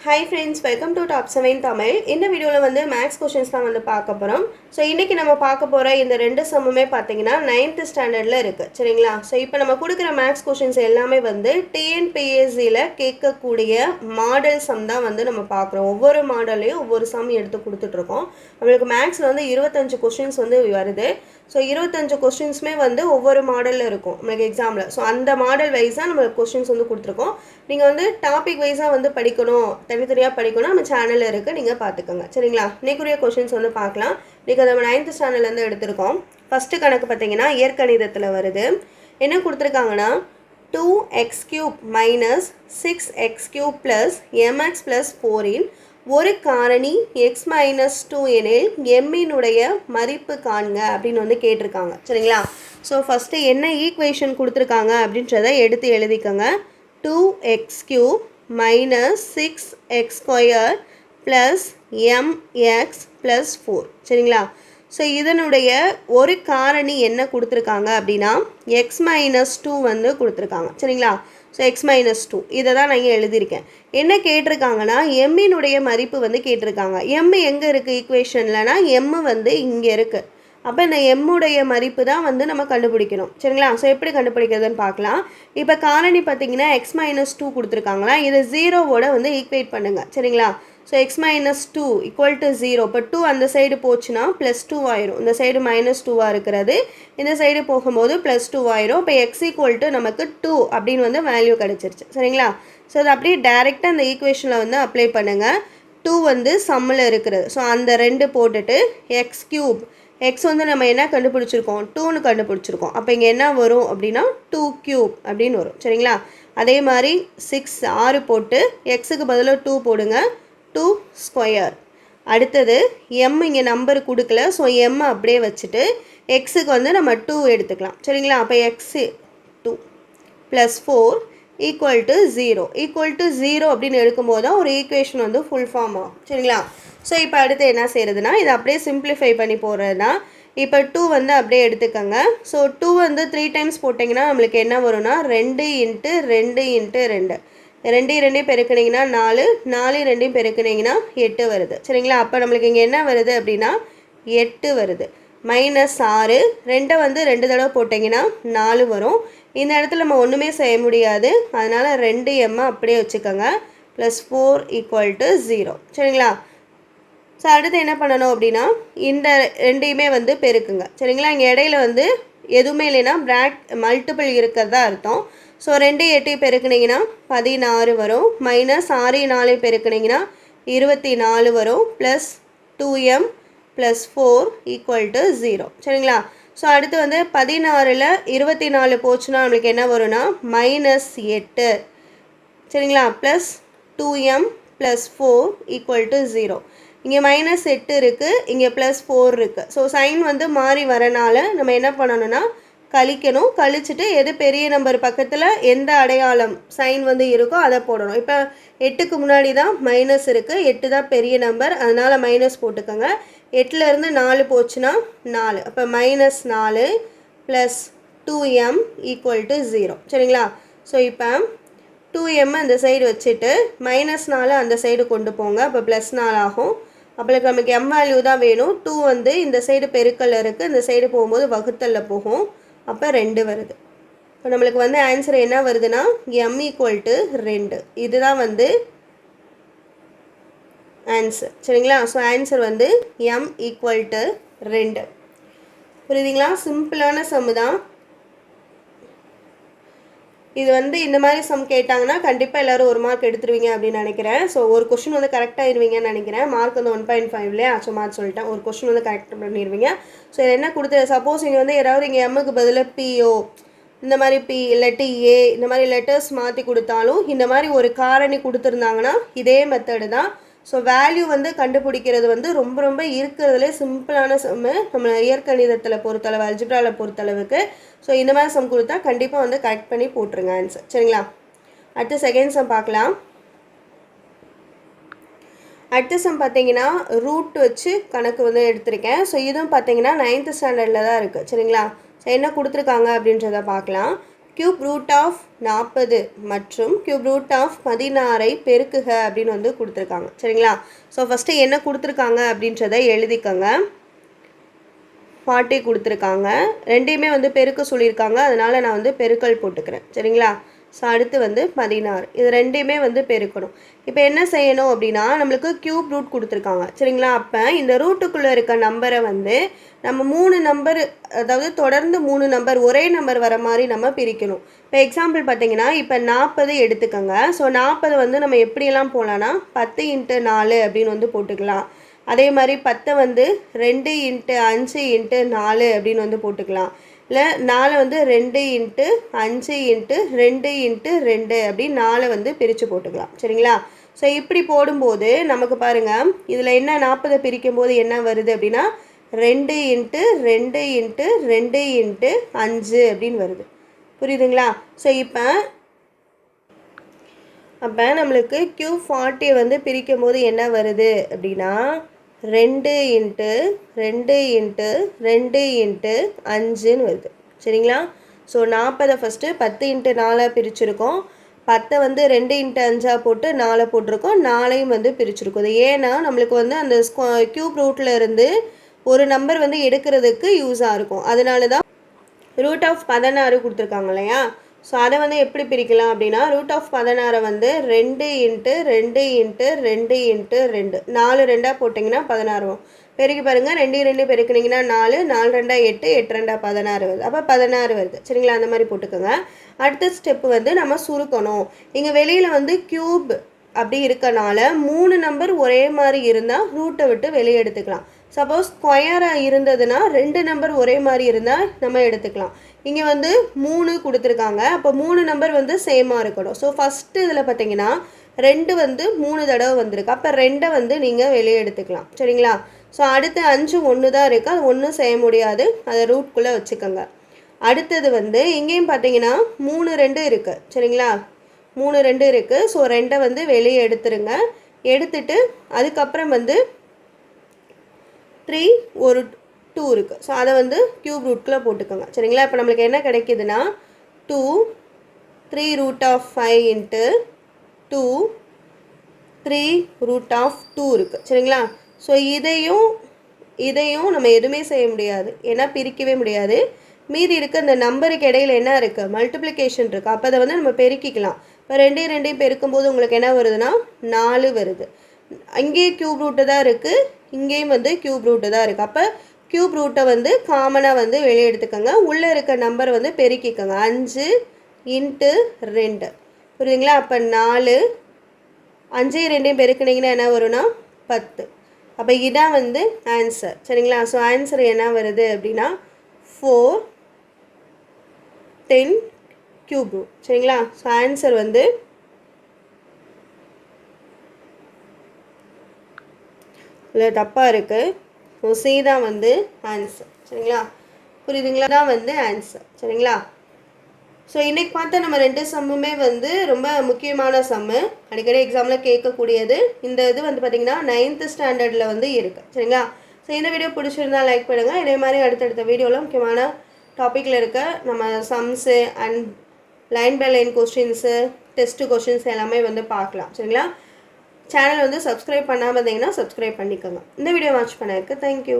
Hi friends welcome to top seven Tamil இந்த வீடியோவில் வந்து மேக்ஸ் கொஷின்ஸ் தான் வந்து பார்க்க போகிறோம் ஸோ இன்றைக்கி நம்ம பார்க்க போகிற இந்த ரெண்டு சம்முமே பார்த்தீங்கன்னா நைன்த்து ஸ்டாண்டர்டில் இருக்குது சரிங்களா? ஸோ இப்போ நம்ம கொடுக்குற மேக்ஸ் கொஷின்ஸ் எல்லாமே வந்து டிஎன்பிஎஸ்சியில் கேட்கக்கூடிய மாடல் சம் தான் வந்து நம்ம பார்க்குறோம். ஒவ்வொரு மாடல்லையும் ஒவ்வொரு சம் எடுத்து கொடுத்துட்ருக்கோம் நம்மளுக்கு மேக்ஸில் வந்து இருபத்தஞ்சு கொஷின்ஸ் வந்து வருது. ஸோ இருபத்தஞ்சு கொஸ்டின்ஸுமே வந்து ஒவ்வொரு மாடலில் இருக்கும். நம்மளுக்கு எக்ஸாமில் ஸோ அந்த மாடல் வைஸாக நம்ம கொஸ்டின்ஸ் வந்து கொடுத்துருக்கோம். நீங்கள் வந்து டாபிக் வைஸாக வந்து படிக்கணும். தனித்தனியாக படிக்கணும். நம்ம சேனலில் இருக்குது நீங்கள் பார்த்துக்கோங்க சரிங்களா? இன்னைக்குரிய கொஷின்ஸ் வந்து பார்க்கலாம். இன்றைக்கி நம்ம நைன்த்து ஸ்டாண்டர்ட்லேருந்து எடுத்திருக்கோம். ஃபஸ்ட்டு கணக்கு பார்த்தீங்கன்னா இயற்கணிதத்தில் வருது. என்ன கொடுத்துருக்காங்கன்னா two x cube minus six x cube plus m x plus foreign ஒரு காரணி எக்ஸ் மைனஸ் டூ எனில் எம்மினுடைய மதிப்பு காண்க அப்படின்னு வந்து கேட்டிருக்காங்க. சரிங்களா? ஸோ ஃபஸ்ட்டு என்ன ஈக்குவேஷன் கொடுத்துருக்காங்க அப்படின்றத எடுத்து எழுதிக்கோங்க. Two x cube minus six x square plus m x plus four சரிங்களா? ஸோ இதனுடைய ஒரு காரணி என்ன கொடுத்துருக்காங்க அப்படின்னா எக்ஸ் மைனஸ் டூ வந்து கொடுத்துருக்காங்க. சரிங்களா? ஸோ எக்ஸ் மைனஸ் டூ இதை தான் நான் இங்கே எழுதியிருக்கேன். என்ன கேட்டிருக்காங்கன்னா எம்மினுடைய மதிப்பு வந்து கேட்டிருக்காங்க. எம் எங்கே இருக்குது ஈக்குவேஷன்லனா எம் வந்து இங்கே இருக்குது அப்போ இந்த எம்முடைய மதிப்பு தான் வந்து நம்ம கண்டுபிடிக்கணும். சரிங்களா? ஸோ எப்படி கண்டுபிடிக்கிறதுன்னு பார்க்கலாம். இப்போ காரணி பார்த்தீங்கன்னா எக்ஸ் மைனஸ் டூ கொடுத்துருக்காங்களா? இதை ஜீரோவோட வந்து ஈக்குவேட் பண்ணுங்கள் சரிங்களா? So x minus two equal to zero இப்போ டூ அந்த சைடு போச்சுன்னா ப்ளஸ் டூ ஆயிரும். இந்த சைடு மைனஸ் டூவாக இருக்கிறது. இந்த சைடு போகும்போது ப்ளஸ் டூ ஆயிரும். இப்போ எக்ஸ் ஈக்குவல் டு நமக்கு டூ அப்படின்னு வந்து வேல்யூ கிடச்சிருச்சு. சரிங்களா? ஸோ அது அப்படியே டேரெக்டாக அந்த ஈக்குவேஷனில் வந்து அப்ளை பண்ணுங்கள் டூ வந்து சம்மில் இருக்கிறது ஸோ அந்த ரெண்டு போட்டுட்டு எக்ஸ் கியூப் எக்ஸ் வந்து நம்ம என்ன கண்டுபிடிச்சிருக்கோம்? டூன்னு கண்டுபிடிச்சிருக்கோம். அப்போ இங்கே என்ன வரும் அப்படின்னா டூ க்யூப் அப்படின்னு வரும். சரிங்களா? அதே மாதிரி சிக்ஸ் ஆறு போட்டு எக்ஸுக்கு பதிலாக டூ போடுங்க. டூ ஸ்கொயர் அடுத்தது எம் இங்கே நம்பர் கொடுக்கல. ஸோ எம் அப்படியே வச்சுட்டு எக்ஸுக்கு வந்து நம்ம டூ எடுத்துக்கலாம். சரிங்களா? அப்போ x two plus four equal to zero equal to zero அப்படின்னு எடுக்கும்போது தான் ஒரு ஈக்குவேஷன் வந்து ஃபுல் ஃபார்ம் ஆகும். சரிங்களா? ஸோ இப்போ அடுத்து என்ன செய்கிறதுனா இதை அப்படியே சிம்பிளிஃபை பண்ணி போடுறதுனா இப்போ டூ வந்து அப்படியே எடுத்துக்கோங்க. ஸோ டூ வந்து த்ரீ டைம்ஸ் போட்டிங்கன்னா நம்மளுக்கு என்ன வரும்னா ரெண்டு இன்ட்டு ரெண்டு இன்ட்டு ரெண்டு. ரெண்டு ரெண்டையும் பெருக்குனிங்கன்னா நாலு. நாலு ரெண்டையும் பெருக்குனிங்கன்னா எட்டு வருது. சரிங்களா? அப்போ நம்மளுக்கு இங்கே என்ன வருது அப்படின்னா எட்டு வருது. மைனஸ் ஆறு. ரெண்டை வந்து ரெண்டு தடவை போட்டிங்கன்னா நாலு வரும். இந்த இடத்துல நம்ம ஒன்றுமே செய்ய முடியாது. அதனால் ரெண்டு எம்மை அப்படியே வச்சுக்கோங்க. Plus four equal to zero சரிங்களா? ஸோ அடுத்து என்ன பண்ணணும் அப்படின்னா இந்த ரெண்டையுமே வந்து பெருக்குங்க. சரிங்களா? இங்கே இடையில வந்து எதுவுமே இல்லைன்னா பிராக் மல்டிபிள் இருக்கிறதா அர்த்தம். ஸோ ரெண்டு எட்டு பெருக்குனிங்கன்னா பதினாறு வரும். மைனஸ் ஆறு நாலு பெருக்குனிங்கன்னா இருபத்தி நாலு வரும். Plus two m plus four equal to zero சரிங்களா? ஸோ அடுத்து வந்து பதினாறில் இருபத்தி நாலு போச்சுன்னா நம்மளுக்கு என்ன வரும்னா மைனஸ் எட்டு. சரிங்களா? Plus two m plus four equal to zero இங்கே மைனஸ் எட்டு இருக்குது இங்கே ப்ளஸ் ஃபோர் இருக்குது ஸோ சைன் வந்து மாறி வரனால நம்ம என்ன பண்ணணும்னா கழிக்கணும். கழிச்சுட்டு எது பெரிய நம்பர் பக்கத்தில் எந்த அடையாளம் சைன் வந்து இருக்கோ அதை போடணும். இப்போ எட்டுக்கு முன்னாடி தான் மைனஸ் இருக்குது எட்டு தான் பெரிய நம்பர் அதனால் மைனஸ் போட்டுக்கோங்க. எட்டுலேருந்து நாலு போச்சுன்னா நாலு. அப்போ மைனஸ் நாலு plus two m equal to zero சரிங்களா? ஸோ இப்போ டூ எம் அந்த சைடு வச்சுட்டு மைனஸ் நாலு அந்த சைடு கொண்டு போங்க. அப்போ ப்ளஸ் நாலு ஆகும். அப்போ நமக்கு எம் வேல்யூ தான் வேணும். டூ வந்து இந்த சைடு பெருக்கல் இருக்குது இந்த சைடு போகும்போது வகுத்தலில் போகும். அப்போ ரெண்டு வருது. இப்போ நம்மளுக்கு வந்து ஆன்சர் என்ன வருதுன்னா எம் ஈக்குவல் டு ரெண்டு. இதுதான் வந்து ஆன்சர் சரிங்களா? ஸோ ஆன்சர் வந்து எம் ஈக்குவல் டு ரெண்டு. புரியுதுங்களா? சிம்பிளான சம்மு தான். இது வந்து இந்த மாதிரி சம் கேட்டாங்கன்னா கண்டிப்பாக எல்லோரும் ஒரு மார்க் எடுத்துருவீங்க அப்படின்னு நினைக்கிறேன். ஸோ ஒரு கொஷின் வந்து கரெக்டாக இருவீங்கன்னு நினைக்கிறேன். மார்க் வந்து ஒன் பாயிண்ட் ஃபைவ்லேயே சும்மா சொல்லிட்டேன். ஒரு கொஷின் வந்து கரெக்ட் பண்ணிடுவீங்க. ஸோ இது என்ன கொடுத்து சப்போஸ் இங்கே வந்து யாராவது இங்கே எம்முக்கு பதிலாக பிஓ இந்த மாதிரி பி இல்லாட்டி ஏ இந்த மாதிரி லெட்டர்ஸ் மாற்றி கொடுத்தாலும் இந்த மாதிரி ஒரு காரணி கொடுத்துருந்தாங்கன்னா இதே மெத்தடு தான். ஸோ வேல்யூ வந்து கண்டுபிடிக்கிறது வந்து ரொம்ப ரொம்ப இருக்கிறதுலே சிம்பிளான சம்மு நம்ம இயற்கணிதத்தில் பொறுத்தளவு அல்ஜிப்ராவில் பொறுத்தளவுக்கு. ஸோ இந்த மாதிரி சம் கொடுத்தா கண்டிப்பாக வந்து கரெக்ட் பண்ணி போட்டுருங்க ஆன்சர் சரிங்களா? அடுத்த செகண்ட் சம் பார்க்கலாம். அடுத்த சம் பார்த்தீங்கன்னா ரூட் வச்சு கணக்கு வந்து எடுத்திருக்கேன். ஸோ இதுவும் பார்த்தீங்கன்னா நைன்த்து ஸ்டாண்டர்டில் தான் இருக்குது சரிங்களா? ஸோ என்ன கொடுத்துருக்காங்க அப்படின்றத பார்க்கலாம். கியூப் ரூட் ஆஃப் நாற்பது மற்றும் கியூப் ரூட் ஆஃப் பதினாறை பெருக்குக அப்படின்னு வந்து கொடுத்துருக்காங்க. சரிங்களா? ஸோ ஃபஸ்ட்டு என்ன கொடுத்துருக்காங்க அப்படின்றத எழுதிக்கோங்க. ஃபார்ட்டி கொடுத்துருக்காங்க. ரெண்டையுமே வந்து பெருக்க சொல்லியிருக்காங்க. அதனால் நான் வந்து பெருக்கல் போட்டுக்கிறேன். சரிங்களா? ஸோ அடுத்து வந்து பதினாறு. இது ரெண்டையுமே வந்து பெருக்கணும். இப்போ என்ன செய்யணும் அப்படின்னா நம்மளுக்கு க்யூப் ரூட் கொடுத்துருக்காங்க. சரிங்களா? அப்போ இந்த ரூட்டுக்குள்ளே இருக்க நம்பரை வந்து நம்ம மூணு நம்பர் அதாவது தொடர்ந்து மூணு நம்பர் ஒரே நம்பர் வர மாதிரி நம்ம பிரிக்கணும். இப்போ எக்ஸாம்பிள் பார்த்தீங்கன்னா இப்போ நாற்பது எடுத்துக்கோங்க. ஸோ நாற்பது வந்து நம்ம எப்படியெல்லாம் போகலான்னா பத்து இன்ட்டு நாலு அப்படின்னு வந்து போட்டுக்கலாம். அதே மாதிரி பத்தை வந்து ரெண்டு இன்ட்டு அஞ்சு இன்ட்டு நாலு அப்படின்னு வந்து போட்டுக்கலாம். இல்லை நாலு வந்து ரெண்டு இன்ட்டு அஞ்சு இன்ட்டு ரெண்டு இன்ட்டு ரெண்டு அப்படின்னு நாலு வந்து பிரித்து போட்டுக்கலாம். சரிங்களா? ஸோ இப்படி போடும்போது நமக்கு பாருங்கள் இதில் என்ன நாற்பதை பிரிக்கும் போது என்ன வருது அப்படின்னா ரெண்டு இன்ட்டு ரெண்டு இன்ட்டு ரெண்டு இன்ட்டு அஞ்சு அப்படின்னு வருது. புரியுதுங்களா? ஸோ இப்போ அப்போ நம்மளுக்கு க்யூ ஃபார்ட்டியை வந்து பிரிக்கும் போது என்ன வருது அப்படின்னா ரெண்டு இன்ட்டு ரெண்டு இன்ட்டு ரெண்டு இன்ட்டு அஞ்சுன்னு வருது. சரிங்களா? ஸோ நாற்பதை ஃபஸ்ட்டு பத்து இன்ட்டு நாலாக பிரிச்சுருக்கோம். பத்தை வந்து ரெண்டு இன்ட்டு அஞ்சாக போட்டு நாலை போட்டிருக்கோம். நாளையும் வந்து பிரிச்சுருக்கோம். இது ஏன்னா நம்மளுக்கு வந்து அந்த க்யூப் ரூட்டில் இருந்து ஒரு நம்பர் வந்து எடுக்கிறதுக்கு யூஸாக இருக்கும். அதனால தான் ரூட் ஆஃப் பதினாறு கொடுத்துருக்காங்க இல்லையா? ஸோ அதை வந்து எப்படி பிரிக்கலாம் அப்படின்னா ரூட் ஆஃப் பதினாறை வந்து ரெண்டு இன்ட்டு ரெண்டு இன்ட்டு ரெண்டு இன்ட்டு ரெண்டு. நாலு ரெண்டாக போட்டிங்கன்னா பதினாறு வரும். பெருக்கி பாருங்கள் ரெண்டு ரெண்டு பெருக்குனிங்கன்னா நாலு நாலு ரெண்டா எட்டு எட்டு ரெண்டா பதினாறு வருது. அப்போ பதினாறு வருது. சரிங்களா? அந்த மாதிரி போட்டுக்கோங்க. அடுத்த ஸ்டெப்பு வந்து நம்ம சுருக்கணும். இங்கே வெளியில் வந்து க்யூப் அப்படி இருக்கனால மூணு நம்பர் ஒரே மாதிரி இருந்தால் ரூட்டை விட்டு வெளியே எடுத்துக்கலாம். சப்போஸ் ஸ்கொயராக இருந்ததுன்னா ரெண்டு நம்பர் ஒரே மாதிரி இருந்தால் நம்ம எடுத்துக்கலாம். இங்கே வந்து மூணு கொடுத்துருக்காங்க. அப்போ மூணு நம்பர் வந்து சேமாக இருக்கணும். ஸோ ஃபஸ்ட்டு இதில் பார்த்தீங்கன்னா ரெண்டு வந்து மூணு தடவை வந்திருக்கு. அப்போ ரெண்டை வந்து நீங்கள் வெளியே எடுத்துக்கலாம். சரிங்களா? ஸோ அடுத்து அஞ்சு ஒன்று தான் இருக்குது அது ஒன்றும் செய்ய முடியாது. அதை ரூட்குள்ளே வச்சுக்கோங்க. அடுத்தது வந்து இங்கேயும் பார்த்தீங்கன்னா மூணு ரெண்டு இருக்குது சரிங்களா? மூணு ரெண்டு இருக்குது ஸோ ரெண்டை வந்து வெளியே எடுத்துருங்க. எடுத்துட்டு அதுக்கப்புறம் வந்து த்ரீ ஒரு டூ இருக்குது ஸோ அதை வந்து க்யூப் ரூட்குள்ளே போட்டுக்கோங்க. சரிங்களா? இப்போ நம்மளுக்கு என்ன கிடைக்கிதுன்னா two three root of five into two three root of two இருக்குது சரிங்களா? ஸோ இதையும் இதையும் நம்ம எதுவுமே செய்ய முடியாது. ஏன்னா பிரிக்கவே முடியாது. மீதி இருக்க இந்த நம்பருக்கு இடையில் என்ன இருக்குது மல்டிப்ளிகேஷன் இருக்குது அப்போ அதை வந்து நம்ம பெருக்கிக்கலாம். இப்போ ரெண்டையும் ரெண்டையும் பெருக்கும்போது உங்களுக்கு என்ன வருதுன்னா நாலு வருது. அங்கேயே க்யூப் ரூட்டு தான் இருக்குது இங்கேயும் வந்து க்யூப் ரூட்டு தான் இருக்குது அப்போ க்யூப் ரூட்டை வந்து காமனாக வந்து வெளியே எடுத்துக்கோங்க. உள்ளே இருக்க நம்பர் வந்து பெருக்கிக்கோங்க. அஞ்சு இன்ட்டு ரெண்டு. புரியுதுங்களா? அப்போ நாலு. அஞ்சு ரெண்டையும் பெருக்கினீங்கன்னா என்ன வரும்னா? பத்து. அப்போ இதான் வந்து ஆன்சர் சரிங்களா? ஸோ ஆன்சர் என்ன வருது அப்படின்னா? ஃபோர் டென் க்யூப் ரூட் சரிங்களா? ஸோ ஆன்சர் வந்து இல்லை தப்பாக இருக்குது ஸோ சி தான் வந்து ஆன்சர் சரிங்களா? புரியுதுங்களா? தான் வந்து ஆன்சர் சரிங்களா? ஸோ இன்றைக்கி பார்த்தா நம்ம ரெண்டு சம்முமே வந்து ரொம்ப முக்கியமான சம்மு. அடிக்கடி எக்ஸாமில் கேட்கக்கூடியது. இந்த இது வந்து பார்த்திங்கன்னா நைன்த்து ஸ்டாண்டர்டில் வந்து இருக்குது சரிங்களா? ஸோ இந்த வீடியோ பிடிச்சிருந்தா லைக் பண்ணுங்கள் இதே மாதிரி அடுத்தடுத்த வீடியோவில் முக்கியமான டாப்பிக்கில் இருக்க நம்ம sums and line by line questions test questions எல்லாமே வந்து பார்க்கலாம். சரிங்களா? சேனல் வந்து சப்ஸ்கிரைப் பண்ணாமல் இருந்தீங்கன்னா சப்ஸ்கிரைப் பண்ணிக்கோங்க. இந்த வீடியோ வாட்ச் பண்ணதுக்கு தேங்க்யூ